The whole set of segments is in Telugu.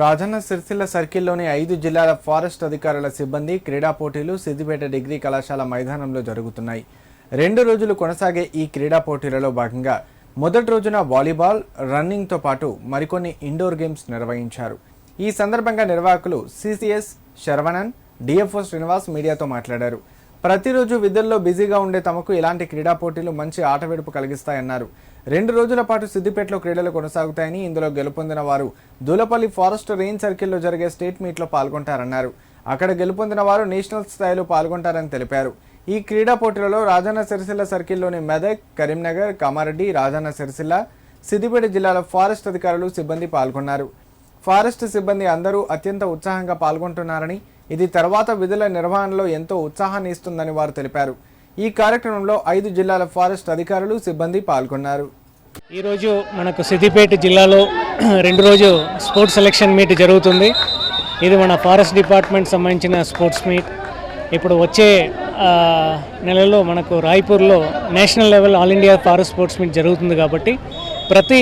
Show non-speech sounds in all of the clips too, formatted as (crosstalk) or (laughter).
రాజన్న సిరిసిల్ల సర్కిల్లోని ఐదు జిల్లాల ఫారెస్ట్ అధికారుల సిబ్బంది క్రీడా పోటీలు సిద్దిపేట డిగ్రీ కళాశాల మైదానంలో జరుగుతున్నాయి. రెండు రోజులు కొనసాగే ఈ క్రీడా పోటీలలో భాగంగా మొదటి రోజున వాలీబాల్ రన్నింగ్తో పాటు మరికొన్ని ఇండోర్ గేమ్స్ నిర్వహించారు. ఈ సందర్భంగా నిర్వాహకులు సిసిఎస్ శరవణన్ డిఎఫ్ఓ శ్రీనివాస్ మీడియాతో మాట్లాడారు. ప్రతిరోజు విధుల్లో బిజీగా ఉండే తమకు ఇలాంటి క్రీడా పోటీలు మంచి ఆటవేడుపు కలిగిస్తాయన్నారు. రెండు రోజుల పాటు సిద్దిపేటలో క్రీడలు కొనసాగుతాయని ఇందులో గెలుపొందిన వారు దూలపల్లి ఫారెస్ట్ రేంజ్ సర్కిల్లో జరిగే స్టేట్ మీట్లో పాల్గొంటారన్నారు. అక్కడ గెలుపొందిన వారు నేషనల్ స్థాయిలో పాల్గొంటారని తెలిపారు. ఈ క్రీడా పోటీలలో రాజన్న సిరిసిల్ల సర్కిల్లోని మెదక్ కరీంనగర్ కామారెడ్డి రాజన్న సిరిసిల్ల సిద్దిపేట జిల్లాల ఫారెస్ట్ అధికారులు సిబ్బంది పాల్గొన్నారు. ఫారెస్ట్ సిబ్బంది అందరూ అత్యంత ఉత్సాహంగా పాల్గొంటున్నారని ఇది తర్వాత విధుల నిర్వహణలో ఎంతో ఉత్సాహాన్ని ఇస్తుందని వారు తెలిపారు. ఈ కార్యక్రమంలో ఐదు జిల్లాల ఫారెస్ట్ అధికారులు సిబ్బంది పాల్గొన్నారు. ఈరోజు మనకు సిద్దిపేట జిల్లాలో (clears throat) రెండు రోజు స్పోర్ట్స్ సెలెక్షన్ మీట్ జరుగుతుంది. ఇది మన ఫారెస్ట్ డిపార్ట్మెంట్ సంబంధించిన స్పోర్ట్స్ మీట్. ఇప్పుడు వచ్చే నెలలో మనకు రాయ్పూర్లో national level all India forest sports meet జరుగుతుంది కాబట్టి ప్రతి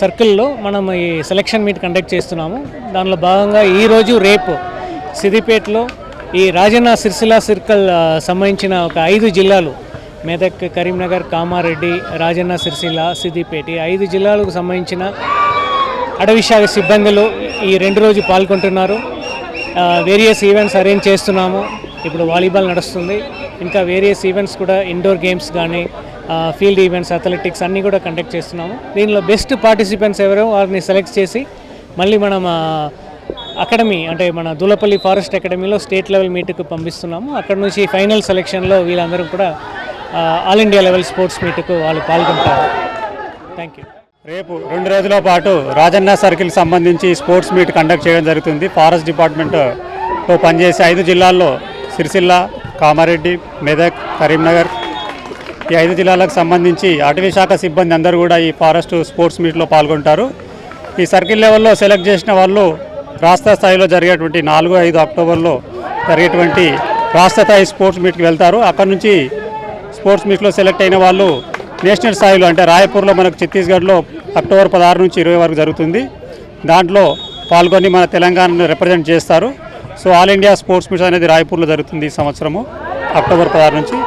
సర్కిల్లో మనం ఈ సెలెక్షన్ మీట్ కండక్ట్ చేస్తున్నాము. దానిలో భాగంగా ఈరోజు రేపు సిద్దిపేటలో ఈ రాజన్న సిరిసిల్ల సర్కిల్ సంబంధించిన ఒక ఐదు జిల్లాలు మెదక్ కరీంనగర్ కామారెడ్డి రాజన్న సిరిసిల్ల సిద్దిపేట ఐదు జిల్లాలకు సంబంధించిన అడవి శాఖ సిబ్బందులు ఈ రెండు రోజు పాల్గొంటున్నారు. వేరియస్ ఈవెంట్స్ అరేంజ్ చేస్తున్నాము. ఇప్పుడు వాలీబాల్ నడుస్తుంది. ఇంకా వేరియస్ ఈవెంట్స్ కూడా ఇండోర్ గేమ్స్ కానీ ఫీల్డ్ ఈవెంట్స్ అథ్లెటిక్స్ అన్నీ కూడా కండక్ట్ చేస్తున్నాము. దీనిలో బెస్ట్ పార్టిసిపెంట్స్ ఎవరో వారిని సెలెక్ట్ చేసి మళ్ళీ మనం అకాడమీ అంటే మన దూలపల్లి ఫారెస్ట్ అకాడమీలో స్టేట్ లెవెల్ మీట్కు పంపిస్తున్నాము. అక్కడ నుంచి ఫైనల్ సెలెక్షన్లో వీళ్ళందరూ కూడా ఆల్ ఇండియా లెవెల్ స్పోర్ట్స్ మీట్కు వాళ్ళు పాల్గొంటారు. థ్యాంక్ యూ రేపు రెండు రోజుల పాటు రాజన్న సర్కిల్ సంబంధించి స్పోర్ట్స్ మీట్ కండక్ట్ చేయడం జరుగుతుంది. ఫారెస్ట్ డిపార్ట్మెంట్తో పనిచేసే ఐదు జిల్లాల్లో సిరిసిల్ల కామారెడ్డి మెదక్ కరీంనగర్ ఈ ఐదు జిల్లాలకు సంబంధించి అటవీ శాఖ సిబ్బంది అందరూ కూడా ఈ ఫారెస్ట్ స్పోర్ట్స్ మీట్లో పాల్గొంటారు. ఈ సర్కిల్ లెవెల్లో సెలెక్ట్ చేసిన వాళ్ళు రాష్ట్ర స్థాయిలో జరిగేటువంటి నాలుగు ఐదు అక్టోబర్లో జరిగేటువంటి రాష్ట్ర స్థాయి స్పోర్ట్స్ మీట్కి వెళ్తారు. అక్కడ నుంచి స్పోర్ట్స్ మీట్లో సెలెక్ట్ అయిన వాళ్ళు నేషనల్ స్థాయిలో అంటే రాయపూర్లో మనకు ఛత్తీస్గఢ్లో అక్టోబర్ పదహారు నుంచి ఇరవై వరకు జరుగుతుంది. దాంట్లో పాల్గొని మన తెలంగాణను రిప్రజెంట్ చేస్తారు. So all India sports meets అనేది రాయపూర్లో జరుగుతుంది ఈ సంవత్సరము అక్టోబర్ పదహారు నుంచి.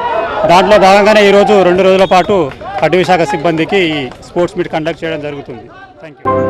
దాంట్లో భాగంగానే ఈరోజు రెండు రోజుల పాటు అటవీ శాఖ సిబ్బందికి ఈ స్పోర్ట్స్ మీట్ కండక్ట్ చేయడం జరుగుతుంది. Thank you